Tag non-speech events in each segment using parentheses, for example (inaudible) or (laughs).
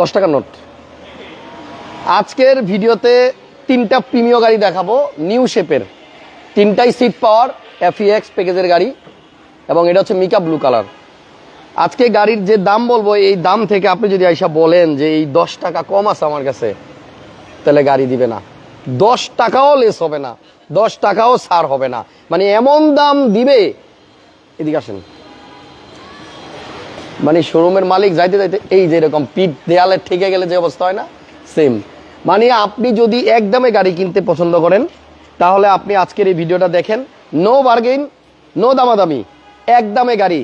দশ টাকার নোট। আজকের ভিডিওতে তিনটা প্রিমিয় গাড়ি দেখাবো, নিউ শেপের। তিনটাই সিট পাওয়ার এফইএক্স প্যাকেজের গাড়ি, এবং এটা হচ্ছে মিকা ব্লু কালার আজকে গাড়ির যে দাম বলব, এই দাম থেকে আপনি যদি আইসা বলেন যে এই দশ টাকা কম আছে আমার কাছে, তাহলে গাড়ি দিবে না। দশ টাকাও লেস হবে না, দশ টাকাও সার হবে না। মানে এমন দাম দিবে, এদিকে আসেন। মানে শোরুমের মালিক যাইতে যাইতে এই যে এরকম পিঠ দেয়ালে ঠেকে গেলে যে অবস্থা হয় না সেম মানে আপনি যদি একদমে গাড়ি কিনতে পছন্দ করেন, তাহলে আপনি আজকের এই ভিডিওটা দেখেন নো বার্গেন নো দামাদামি একদমে গাড়ি।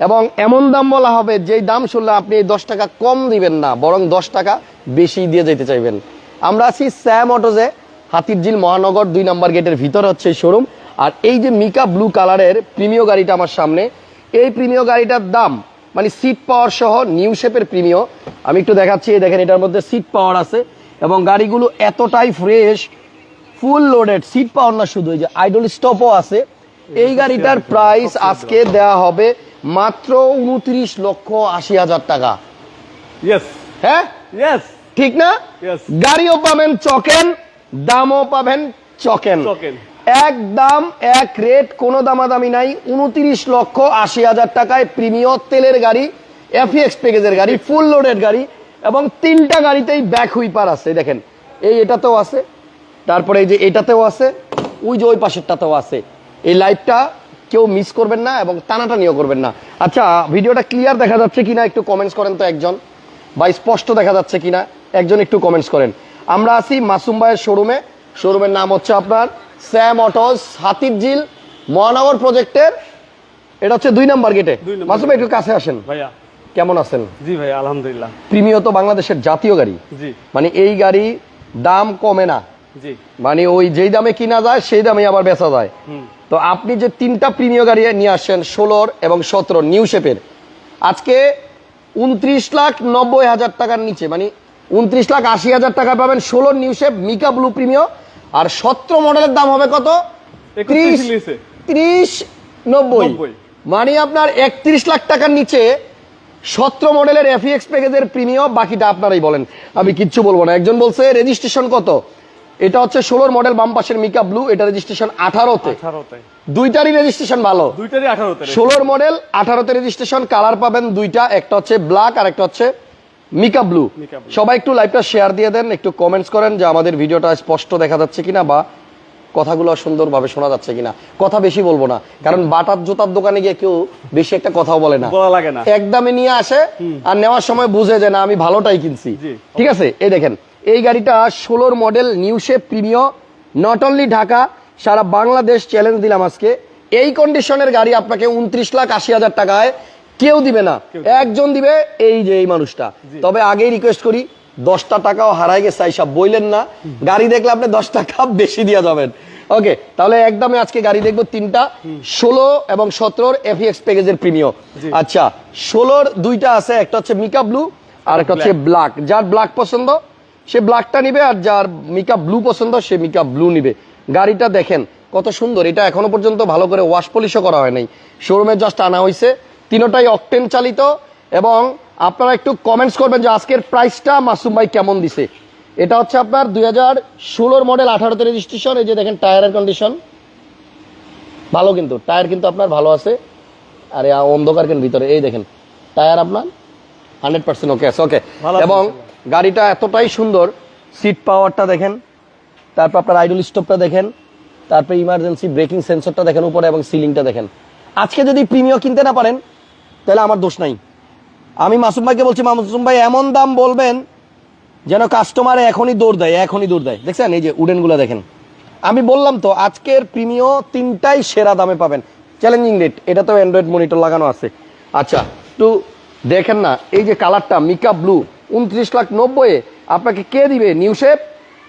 এবং এমন দাম বলা হবে, যেই দাম শুনলে আপনি এই দশ টাকা কম দিবেন না, বরং দশ টাকা বেশি দিয়ে যেতে চাইবেন। আমরা আছি স্যাম অটোজে হাতিরঝিল মহানগর দুই নম্বর গেটের ভিতরে হচ্ছে শোরুম আর এই যে মিকা ব্লু কালারের প্রিমিয় গাড়িটা আমার সামনে, এই প্রিমিয় গাড়িটার দাম মানে সিট পাওয়ার সহ নিউ শেপের প্রিমিয় আমি একটু দেখাচ্ছি এই দেখেন এটার মধ্যে সিট পাওয়ার আছে এবং গাড়িগুলো এতটাই fresh full loaded seat power না শুধু যে আইডল স্টপও আছে। এই গাড়িটার প্রাইস আজকে দেয়া হবে মাত্র উনত্রিশ লক্ষ আশি হাজার টাকা। হ্যাঁ? ঠিক না? গাড়িও পাবেন চকেন দামও পাবেন চকেন। চকেন। এক রেট, কোনো দামাদামি নাই। উনত্রিশ লক্ষ আশি হাজার টাকায় প্রিমিয় তেলের গাড়ি, এফএক্স প্যাকেজের গাড়ি, ফুল লোডেড গাড়ি এবং তিনটা গাড়িতেই ব্যাক হুইপার আছে, দেখেন। এই এটাতেও আছে, তারপরে এই যে এটাতেও আছে, ওই যে ওই পাশেরটাতেও আছে। এই লাইভটা কেউ মিস করবেন না এবং টানাটানিও করবেন না। আচ্ছা ভিডিওটা ক্লিয়ার দেখা যাচ্ছে কিনা একটু কমেন্টস করেন তো একজন, বা স্পষ্ট দেখা যাচ্ছে কিনা, একজন একটু কমেন্টস করেন। আমরা আছি মাসুম ভাইয়ের শোরুমে শোরুমের নাম হচ্ছে আপনার স্যাম অটোস হাতিরঝিল মহানগর প্রজেক্টের এটা হচ্ছে দুই নাম্বার গেটে মাসুম একটু কাছে আসেন। ভাইয়া। কেমন আছেন? জি ভাই আলহামদুলিল্লাহ। প্রিমিয় তো বাংলাদেশের জাতীয় গাড়ি। জি। মানে এই গাড়ি দাম কমে না। জি। মানে ওই যেই দামে কিনা যায় সেই দামে আবার বেচা যায়। তো আপনি যে তিনটা প্রিমিয় গাড়ি নিয়ে আসছেন ষোলোর এবং সতেরো নিউ শেপের আজকে উনত্রিশ লাখ নব্বই হাজার টাকার নিচে মানে উনত্রিশ লাখ আশি হাজার টাকা পাবেন ষোলোর new shape mica blue premium আর সতেরো মডেলের দাম হবে কত? ত্রিশ নব্বই। মানে আপনার একত্রিশ লাখ টাকার নিচে সতেরো মডেলের এফিএক্স প্যাকেজের প্রিমিয়াম বাকিটা আপনারাই বলেন। আমি কিচ্ছু বলব না। একজন বলছে রেজিস্ট্রেশন কত? এটা হচ্ছে ষোলোর মডেল বাম পাশের মিকা ব্লু এটা রেজিস্ট্রেশন আঠারোতে। আঠারোতে। দুইটারই রেজিস্ট্রেশন ভালো। দুইটারই আঠারোতে ষোলোর মডেল আঠারোতে রেজিস্ট্রেশন কালার পাবেন দুইটা একটা হচ্ছে ব্ল্যাক আর একটা হচ্ছে মিকা ব্লু। সবাই একটু লাইভটা শেয়ার দিয়ে দেন একটু কমেন্টস করেন যে আমাদের ভিডিওটা স্পষ্ট দেখা যাচ্ছে কিনা বা কথাগুলো সুন্দরভাবে শোনা যাচ্ছে কিনা। কথা বেশি বলব না কারণ বাটার জুতার দোকানে গিয়ে কেউ বেশি একটা কথাও বলে না। বলা লাগে না। একদমে নিয়ে আসে আর নেওয়ার সময় বুঝে যে না আমি ভালোটাই কিনছি। ঠিক আছে? এই দেখেন এই গাড়িটা ষোলোর model new shape Premio not only Dhaka Sara Bangladesh challenge দিলাম আজকে। এই কন্ডিশনের গাড়ি আপনাকে উনত্রিশ লাখ আশি হাজার টাকায় কেউ দিবে না। একজন দিবে এই যে এই মানুষটা। তবে আগেই রিকোয়েস্ট করি দশটা টাকাও হারাই গেছে এইসব বইলেন না। গাড়ি দেখলে আপনি দশ টাকা বেশি দিয়ে যাবেন। ওকে তাহলে একদমে আজকে গাড়ি দেখব তিনটা। ষোলো এবং সতেরোর এফিএক্স প্যাকেজের প্রিমিয় আচ্ছা ষোলোর দুইটা আছে একটা হচ্ছে মিকা ব্লু আর একটা হচ্ছে ব্ল্যাক যার ব্ল্যাক পছন্দ সে ব্ল্যাকটা নিবে আর যার মিকা ব্লু পছন্দ সে মিকা ব্লু নিবে। গাড়িটা দেখেন কত সুন্দর। এটা এখনও পর্যন্ত ভালো করে ওয়াশ পলিশও করা হয় নাই। শোরুমে জাস্ট আনা হয়েছে তিনোটাই অকটেন চালিত এবং আপনারা একটু কমেন্টস করবেন যে আজকের প্রাইসটা মাসুম ভাই কেমন দিছে। এটা হচ্ছে আপনার দুই হাজার ষোলোর মডেল আঠারোতে রেজিস্ট্রেশন এই যে দেখেন টায়ারের কন্ডিশন ভালো কিন্তু টায়ার কিন্তু আপনার ভালো আছে। আর অন্ধকার কেন ভিতরে এই দেখেন টায়ার আপনার হান্ড্রেড পার্সেন্ট ওকে আছে ওকে এবং গাড়িটা এতটাই সুন্দর সিট পাওয়ারটা দেখেন তারপর আপনার আইডল স্টপটা দেখেন তারপর ইমার্জেন্সি ব্রেকিং সেন্সরটা দেখেন উপরে এবং সিলিংটা দেখেন। আজকে যদি প্রিমিয় কিনতে না পারেন তাহলে আমার দোষ নাই। আমি মাসুম ভাইকে বলছি, মাসুম ভাই, এমন দাম বলবেন যেন কাস্টমার এখনই দৌড় দেয়, এখনই দৌড় দেয়। দেখছেন, এই যে উডেনগুলো দেখেন। আমি বললাম তো, আজকের প্রিমিয় তিনটাই সেরা দামে পাবেন। চ্যালেঞ্জিং রেট এটা তো অ্যান্ড্রয়েড মনিটর লাগানো আছে। আচ্ছা একটু দেখেন না, এই যে কালারটা মিকা ব্লু উনত্রিশ লাখ নব্বই আপনাকে কে দিবে? নিউ শেপ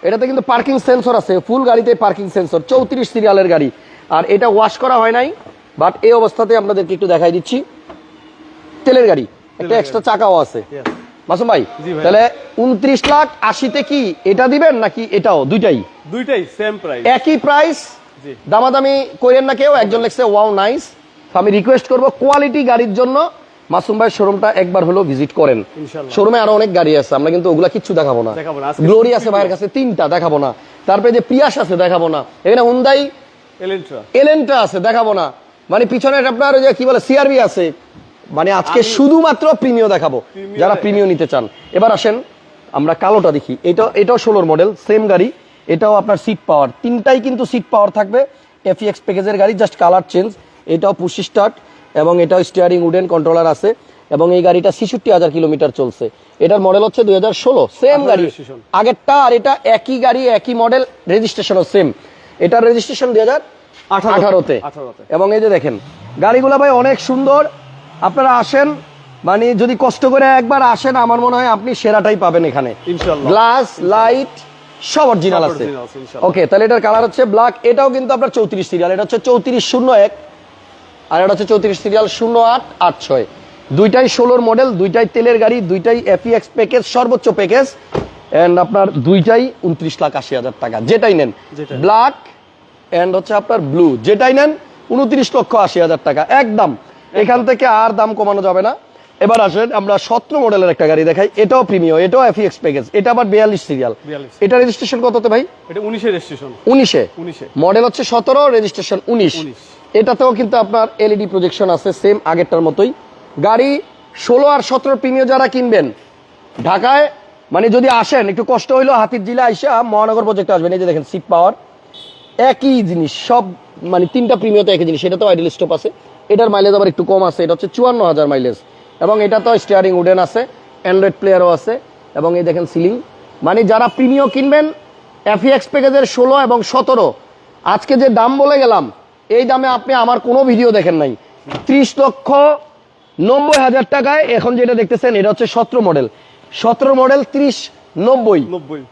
এটাতে কিন্তু পার্কিং সেন্সর আছে ফুল গাড়িতে পার্কিং সেন্সর চৌত্রিশ সিরিয়ালের গাড়ি। আর এটা ওয়াশ করা হয় নাই বাট এই অবস্থাতে আপনাদেরকে একটু দেখাই দিচ্ছি। তেলের গাড়ি একটা এক্সট্রা চাকাও আছে। মাসুম ভাই তাহলে উনত্রিশ লাখ আশিতে কি এটা দিবেন নাকি এটাও দুইটাই? দুইটাই সেম প্রাইস একই প্রাইস দামাদামি করেন না কেউ একজন লেখছে ওয়াও নাইস আমি রিকোয়েস্ট করব কোয়ালিটি গাড়ির জন্য। মাসুম ভাই শোরুমটা একবার হলো ভিজিট করেন। শোরুমে আরও অনেক গাড়ি আছে আমরা কিন্তু ওগুলা কিচ্ছু দেখাবো না। গ্লোরি আছে ভাইয়ের কাছে তিনটা দেখাবো না। তারপরে যে প্রিয়াস আছে দেখাবো না। এখানে হুন্দাই এলেনটা আছে দেখাবো না। মানে পিছনে আপনার ওই যে কি বলে সিআরবি আছে। মানে আজকে শুধুমাত্র প্রিমিয় দেখাবো যারা। প্রিমিয় নিতে চান। এবার আসেন আমরা কালোটা দেখি। এটা এটাও ষোলোর মডেল সেম গাড়ি। এটাও আপনার সিট পাওয়ার তিনটাই কিন্তু সিট পাওয়ার থাকবে এফিএক্স প্যাকেজের গাড়ি জাস্ট কালার চেঞ্জ এটাও পুশি স্টার্ট এবং এটাও স্টিয়ারিং উডেন কন্ট্রোলার আছে এবং এই গাড়িটা ছেষট্টি হাজার কিলোমিটার চলছে। এটার মডেল হচ্ছে দুই হাজার ষোলো সেম 18 গাড়ি। আগেরটা আর এটা একই গাড়ি একই মডেল রেজিস্ট্রেশনও সেম এটার রেজিস্ট্রেশন দুই হাজার আঠারোতে। এবং এই যে দেখেন গাড়িগুলো ভাই অনেক সুন্দর আপনারা আসেন মানে যদি কষ্ট করে একবার আসেন আমার মনে হয় আপনি সেরাটাই পাবেন এখানে। গ্লাস লাইট সব অরিজিনাল আছে। ওকে তাহলে এটার কালার হচ্ছে ব্ল্যাক এটাও কিন্তু আপনার চৌত্রিশ সিরিয়াল এটা হচ্ছে চৌত্রিশ শূন্য এক আর এটা হচ্ছে চৌত্রিশ সিরিয়াল শূন্য আট আট ছয়। দুইটাই ষোলোর মডেল দুইটাই তেলের গাড়ি দুইটাই এফিএক্স প্যাকেজ সর্বোচ্চ প্যাকেজ অ্যান্ড আপনার দুইটাই উনত্রিশ লাখ আশি হাজার টাকা যেটাই নেন। ব্ল্যাক এন্ড হচ্ছে আপনার ব্লু যেটাই নেন উনত্রিশ লক্ষ আশি হাজার টাকা একদম। এখান থেকে আর দাম কমানো যাবে না। এবার আসেন আমরা সতেরো মডেলের একটা গাড়ি দেখাই। এটাও প্রিমিয়াম এটাও এফিএক্স প্যাকেজ এটা আবার বিয়াল্লিশ সিরিয়াল এটা রেজিস্ট্রেশন কততে ভাই? এটা উনিশের রেজিস্ট্রেশন উনিশে? উনিশে। মডেল হচ্ছে সতেরো রেজিস্ট্রেশন উনিশ। 19 এটাতেও কিন্তু আপনার এলইডি প্রজেকশন আছে সেম আগেরটার মতোই। গাড়ি ষোলো আর সতেরো প্রিমিয় যারা কিনবেন ঢাকায় মানে যদি আসেন একটু কষ্ট হইল হাতির জিলা আইসা মহানগর প্রজেক্টে আসবেন। এই যে দেখেন সিট পাওয়ার একই জিনিস সব মানে তিনটা প্রিমিয়তে একই জিনিস সেটা তো আইডল স্টপ আছে। এটার মাইলেজ আবার একটু কম আছে এটা হচ্ছে চুয়ান্ন হাজার মাইলেজ এবং এটা তো স্টিয়ারিং উডেন আছে অ্যান্ড্রয়েড প্লেয়ারও আছে এবং এই দেখেন সিলিং মানে যারা প্রিমিয় কিনবেন এফিএক্স প্যাকেজের ষোলো এবং সতেরো আজকে যে দাম বলে গেলাম এই দামে আপনি আমার কোনো ভিডিও দেখেন নাই। ত্রিশ লক্ষ নব্বই হাজার টাকায় এখন যেটা দেখতেছেন এটা হচ্ছে সতেরো মডেল সতেরো মডেল ত্রিশ নব্বই।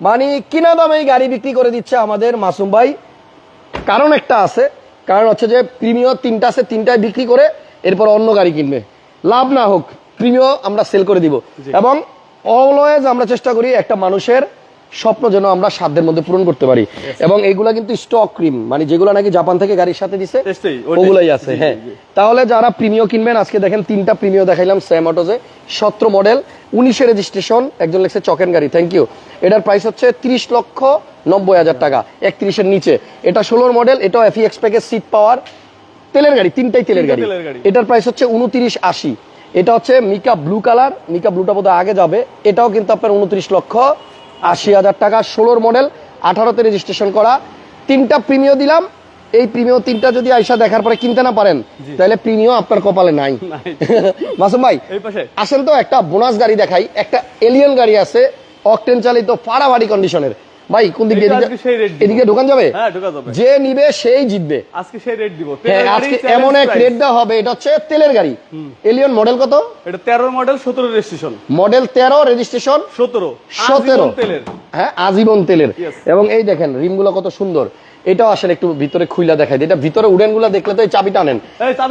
মানে কিনা দামে গাড়ি বিক্রি করে দিচ্ছে আমাদের মাসুম ভাই। কারণ একটা আছে কারণ হচ্ছে যে প্রিমিয় তিনটা আছে তিনটায় বিক্রি করে এরপর অন্য গাড়ি কিনবে। লাভ না হোক প্রিমিয় আমরা সেল করে দিব। এবং অলওয়েজ আমরা চেষ্টা করি একটা মানুষের স্বপ্ন যেন আমরা সাধ্যের মধ্যে পূরণ করতে পারি। এবং এইগুলা কিন্তু স্টক ক্রিম মানে যেগুলো নাকি জাপান থেকে গাড়ির সাথে দিছে ওগুলাই আছে হ্যাঁ। তাহলে যারা প্রিমিয় কিনবেন আজকে দেখেন তিনটা প্রিমিয় দেখাইলাম স্যাম অটোজে সতেরো মডেল উনিশে রেজিস্ট্রেশন একজন লেখছে চকেন গাড়ি থ্যাংক ইউ এটার প্রাইস হচ্ছে তিরিশ লক্ষ নব্বই হাজার টাকা একত্রিশের নিচে। এটা ষোলোর মডেল এটাও এফিএক্স প্যাকেজ সিট পাওয়ার তেলের গাড়ি তিনটাই তেলের গাড়ি। এটার প্রাইস হচ্ছে উনত্রিশ আশি। এটা হচ্ছে মিকা ব্লু কালার মিকা ব্লুটা বোধহয় আগে যাবে। এটাও কিন্তু আপনার উনত্রিশ লক্ষ আশি হাজার টাকা ষোলোর মডেল আঠারোতে রেজিস্ট্রেশন করা। তিনটা প্রিমিয় দিলাম। এই প্রিমিয় তিনটা যদি আইসা দেখার পরে কিনতে না পারেন তাহলে প্রিমিয় আপনার কপালে নাই। (laughs) (laughs) মাসুম ভাই আসেন তো একটা বোনাস গাড়ি দেখাই। একটা এলিয়ন গাড়ি আছে অকটেন চালিত ফাড়াফাড়ি কন্ডিশনের ভাই কোন দিকে এদিকে ঢোকান যাবে? হ্যাঁ যাবে। যে নিবে সেই জিতবে। আজকে সেই রেট দিব। হ্যাঁ আজকে এমন এক রেট দেওয়া হবে এটা হচ্ছে তেলের গাড়ি। এলিয়ন মডেল কত? এটা তেরো মডেল সতেরো রেজিস্ট্রেশন মডেল তেরো রেজিস্ট্রেশন সতেরো। সতেরো। আজীবন তেলের। হ্যাঁ আজীবন তেলের। এবং এই দেখেন রিমগুলো কত সুন্দর। এটাও আসেন একটু ভিতরে খুইলা দেখাই। এটা ভিতরে উডেনগুলা দেখলে তো এই চাবি। টানেন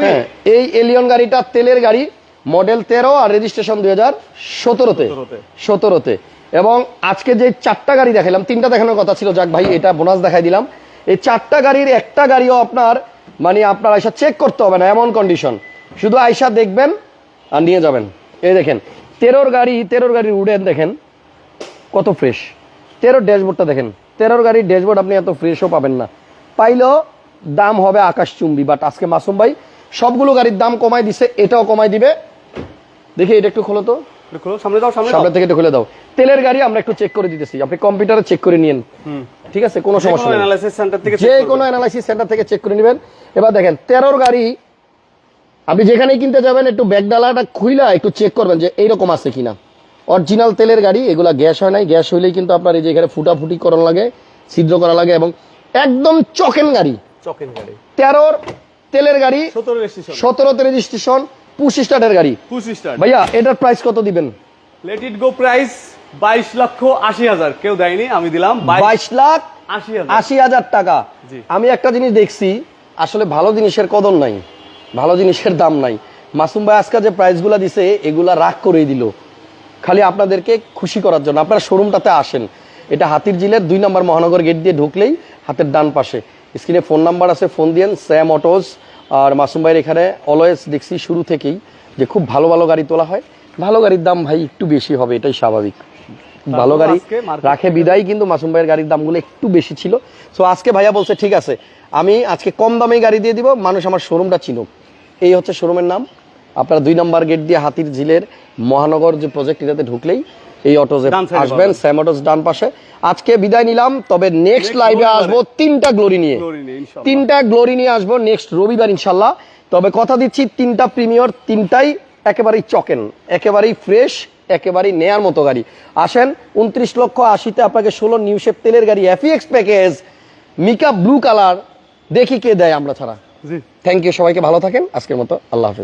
হ্যাঁ এই এলিয়ন গাড়িটা তেলের গাড়ি মডেল তেরো আর রেজিস্ট্রেশন দুই হাজার সতেরোতে। সতেরোতে। এবং আজকে যে চারটা গাড়ি দেখালাম তিনটা দেখানোর কথা ছিল, যাক ভাই, এটা বোনাস দেখাই দিলাম। এই চারটা গাড়ির একটা গাড়িও আপনার মানে আপনার আয়সা চেক করতে হবে না, এমন কন্ডিশন শুধু আয়সা দেখবেন আর নিয়ে যাবেন। এই দেখেন, তেরোর গাড়ি, তেরোর গাড়ির উডেন দেখেন, কত ফ্রেশ তেরোর ড্যাশবোর্ডটা দেখেন, তেরোর গাড়ির ড্যাশবোর্ড আপনি এত ফ্রেশও পাবেন না। পাইলেও দাম হবে আকাশ চুম্বি বাট আজকে মাসুম ভাই সবগুলো গাড়ির দাম কমাই দিছে, এটাও কমাই দিবে। দেখি, এটা একটু খোলো তো। সামনে দাও সামনে থেকে খুলে দাও। তেলের গাড়ি আমরা একটু চেক করে দিতেছি। আপনি কম্পিউটারে চেক করে নিন ঠিক আছে? কোনো সমস্যা নেই। অ্যানালাইসিস সেন্টার থেকে যে কোনো অ্যানালাইসিস সেন্টার থেকে চেক করে নেবেন। এবার দেখেন তেরোর গাড়ি আপনি যেখানেই কিনতে যাবেন একটু ব্যাগডালাটা খুইলা একটু চেক করবেন যে এইরকম আছে কিনা। অরিজিনাল তেলের গাড়ি এগুলা গ্যাস হয় নাই। গ্যাস হইলেই কিন্তু আপনার এই যে এখানে ফুটাফুটি করানো লাগে ছিদ্র করা লাগে এবং একদম চকেন গাড়ি। চকেন গাড়ি। তেরোর তেলের গাড়ি সতেরো রেজিস্ট্রেশন পুশ স্টার্টের গাড়ি। পঁচিশ স্টার ভাইয়া এটার প্রাইস কত দিবেন? লেট ইট গো প্রাইস বাইশ লক্ষ আশি হাজার। কেউ দেয়নি আমি দিলাম বাইশ লাখ আশি হাজার। টাকা। আমি একটা জিনিস দেখছি আসলে ভালো জিনিসের কদর নাই ভালো জিনিসের দাম নাই। মাসুম ভাই আজকে যে প্রাইসগুলা দিছে এগুলা রাগ করে দিল। খালি আপনাদেরকে খুশি করার জন্য। আপনারা শোরুমটাতে আসেন। এটা হাতির জিলের দুই নম্বর মহানগর গেট দিয়ে ঢুকলেই হাতের ডান পাশে। স্ক্রিনে ফোন নাম্বার আছে ফোন দিয়েন স্যাম অটোস আর মাসুম ভাইয়ের এখানে অলওয়েজ দেখছি শুরু থেকেই যে খুব ভালো ভালো গাড়ি তোলা হয়। ভালো গাড়ির দাম ভাই একটু বেশি হবে এটাই স্বাভাবিক। ভালো গাড়ি রাখে বিদায় কিন্তু মাসুম ভাইয়ের গাড়ির দামগুলো একটু বেশি ছিল। সো আজকে ভাইয়া বলছে ঠিক আছে আমি আজকে কম দামে গাড়ি দিয়ে দিব মানুষ আমার শোরুমটা চিনুক। এই হচ্ছে শোরুমের নাম। আপনারা দুই নম্বর গেট দিয়ে হাতির ঝিলের মহানগর যে প্রজেক্ট এটাতে ঢুকলেই এই অটোজে আসবেন। স্যাম অটোস ডান পাশে। আজকে বিদায় নিলাম তবে নেক্সট লাইভে আসব তিনটা গ্লোরি নিয়ে। তিনটা গ্লোরি নিয়ে আসব নেক্সট রবিবার ইনশাল্লাহ। তবে কথা দিচ্ছি তিনটা প্রিমিয়র তিনটাই একেবারেই চকেন একেবারেই ফ্রেশ একেবারেই নেয়ার মতো গাড়ি। আসেন উনত্রিশ লক্ষ আশিতে আপনাকে ষোলো নিউ শেপ তেলের গাড়ি F X package mica blue colour দেখি কে দেয় আমরা ছাড়া। থ্যাংক ইউ সবাইকে ভালো থাকেন আজকের মতো আল্লাহ হাফিজ।